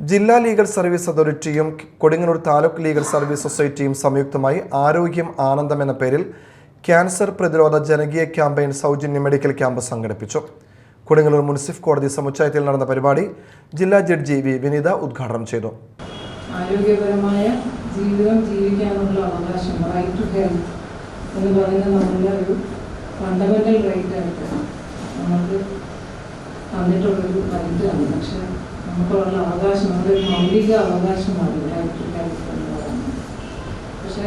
ജില്ലാ legal service അതോറിറ്റിയും Kodungallur taluk legal service സൊസൈറ്റിയും സംയുക്തമായി ആരോഗ്യം ആനന്ദം എന്ന പേരിൽ ക്യാൻസർ പ്രതിരോധ ജനകീയ ക്യാമ്പയിൻ സൗജന്യ മെഡിക്കൽ ക്യാമ്പ് സംഘടിപ്പിച്ചു. കൊടുങ്ങല്ലൂർ മുനിസിഫ് കോടതി സമുച്ചയത്തിൽ നടന്ന പരിപാടി ജില്ലാ ജഡ്ജി വി വിനീത ഉദ്ഘാടനം ചെയ്തു. ആരോഗ്യപരമായ ജീവിതം ജീവിക്കാനുള്ള അവകാശം റൈറ്റ് ടു ഹെൽത്ത് എന്ന് പറയുന്ന നമ്മളുടെ ഒരു ഫണ്ടമെന്റൽ റൈറ്റ് ആയിട്ട് നമുക്ക് തന്നിട്ടുള്ളൊരു റൈറ്റാണ് പക്ഷെ നമുക്കുള്ള അവകാശം നമ്മുടെ ഒരു മൗലിക അവകാശമാണ് ടു എന്ന് പറയുന്നത് പക്ഷെ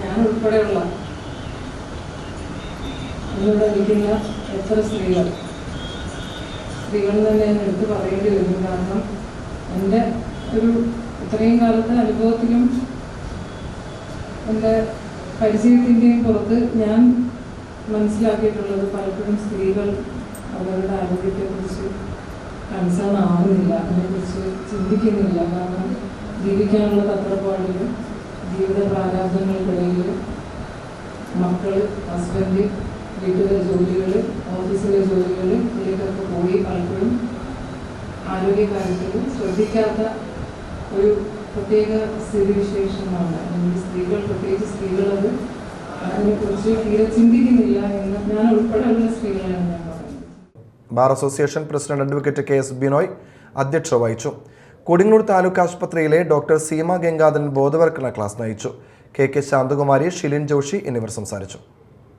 ഞാൻ ഉൾപ്പെടെയുള്ള ഇന്നിവിടെ ഇരിക്കുന്ന എത്ര സ്ത്രീകൾ സ്ത്രീകൾ തന്നെ ഞാൻ എടുത്ത് പറയേണ്ടി വരും. കാരണം എന്റെ ഒരു ഇത്രയും കാലത്തെ അനുഭവത്തിലും എന്റെ പരിചയത്തിന്റെയും പുറത്ത് ഞാൻ മനസ്സിലാക്കിയിട്ടുള്ളത് പലപ്പോഴും സ്ത്രീകൾ അവരുടെ ആരോഗ്യത്തെക്കുറിച്ച് കൺസേൺ ആവുന്നില്ല അതിനെക്കുറിച്ച് ചിന്തിക്കുന്നില്ല. കാരണം ജീവിക്കാനുള്ള തത്രപ്പാടിലും ജീവിത പ്രാരാബ്ദങ്ങൾക്കിടയിൽ മക്കൾ ഹസ്ബൻഡ് വീട്ടിലെ ജോലികൾ ഓഫീസിലെ ജോലികൾ ഇതിലേക്കൊക്കെ പോയി പലപ്പോഴും ആരോഗ്യകാര്യത്തിൽ ശ്രദ്ധിക്കാത്ത ഒരു പ്രത്യേക സ്ഥിതിവിശേഷമാണ്. അല്ലെങ്കിൽ സ്ത്രീകൾ പ്രത്യേകിച്ച് സ്ത്രീകൾ അത് അതിനെക്കുറിച്ച് തീരെ ചിന്തിക്കുന്നില്ല എന്ന് ഞാൻ ഉൾപ്പെടെയുള്ള സ്ത്രീകളാണ് ഞാൻ bar association president advocate K S Binoy അധ്യക്ഷത വഹിച്ചു. കൊടുങ്ങല്ലൂർ താലൂക്ക് ആശുപത്രിയിലെ ഡോക്ടർ സീമ ഗംഗാധരൻ ബോധവൽക്കരണ ക്ലാസ് നയിച്ചു. കെ കെ ശാന്തകുമാരി ഷിലിൻ ജോഷി എന്നിവർ സംസാരിച്ചു.